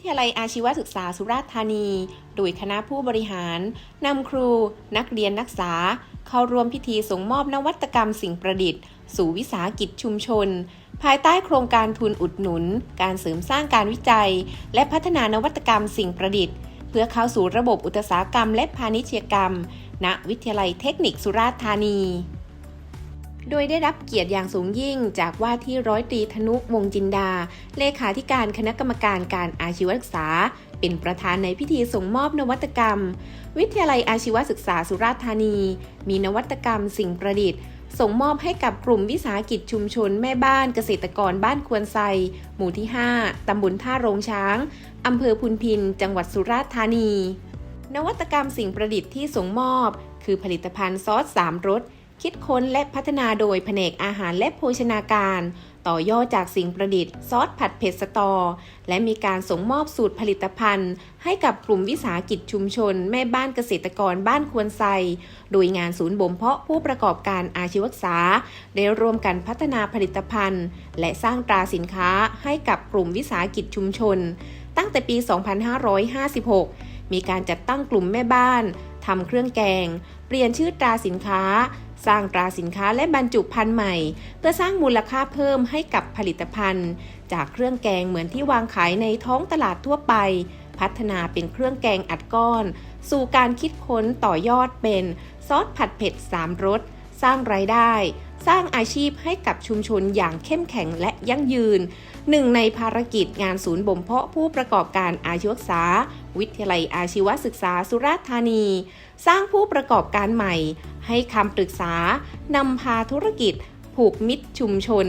ทยาลัยอาชีวศึกษาสุราษฎร์ธานี โดยคณะผู้บริหารนำครู นักเรียนนักศึกษา เข้าร่วมพิธีส่งมอบนวัตกรรมสิ่งประดิษฐ์ สู่วิสาหกิจชุมชน ภายใต้โครงการทุนอุดหนุน การเสริมสร้างการวิจัย และพัฒนานวัตกรรมสิ่งประดิษฐ์ เพื่อเข้าสู่ระบบอุตสาหกรรมและพาณิชยกรรม ณ วิทยาลัยเทคนิคสุราษฎร์ธานี โดยได้รับเกียรติอย่างสูงยิ่ง จากว่าที่ร้อยตรีธนุวงจินดา เลขาธิการคณะกรรมการการอาชีวศึกษา เป็นประธานในพิธีส่งมอบนวัตกรรม วิทยาลัยอาชีวศึกษาสุราษฎร์ธานี มีนวัตกรรมสิ่งประดิษฐ์ส่งมอบให้กับกลุ่มวิสาหกิจชุมชนแม่บ้านเกษตรกรบ้านควนไซ หมู่ที่ 5 ตำบลท่าโรงช้าง อำเภอพุนพิน จังหวัดสุราษฎร์ธานี นวัตกรรมสิ่งประดิษฐ์ที่ส่งมอบ คือผลิตภัณฑ์ซอสสามรส คิดค้นและพัฒนาโดยแผนกอาหารและโภชนาการ ต่อยอดจากสิ่งประดิษฐ์ซอสผัดเผ็ดสตอ และมีการส่งมอบสูตรผลิตภัณฑ์ ให้กับกลุ่มวิสาหกิจชุมชน แม่บ้านเกษตรกรบ้านควรไซ โดยงานศูนย์บ่มเพาะผู้ประกอบการอาชีวศึกษา ได้ร่วมกันพัฒนาผลิตภัณฑ์ และสร้างตราสินค้าให้กับกลุ่มวิสาหกิจชุมชน ตั้งแต่ปี 2556 มีการจัดตั้งกลุ่มแม่บ้าน ทำเครื่องแกง เปลี่ยนชื่อตราสินค้า สร้างตราสินค้าและบรรจุภัณฑ์ใหม่ เพื่อสร้างมูลค่าเพิ่มให้กับผลิตภัณฑ์ จากเครื่องแกงเหมือนที่วางขายในท้องตลาดทั่วไป พัฒนาเป็นเครื่องแกงอัดก้อน สู่การคิดค้นต่อยอดเป็นซอสผัดเผ็ดสามรส สร้างรายได้ สร้างอาชีพให้กับชุมชนอย่างเข้มแข็งและยั่งยืน หนึ่งในภารกิจงานศูนย์บ่มเพาะผู้ประกอบการอาชีวศึกษา วิทยาลัยอาชีวศึกษาสุราษฎร์ธานี สร้างผู้ประกอบการใหม่ ให้คำปรึกษานำพาธุรกิจผูกมิตรชุมชน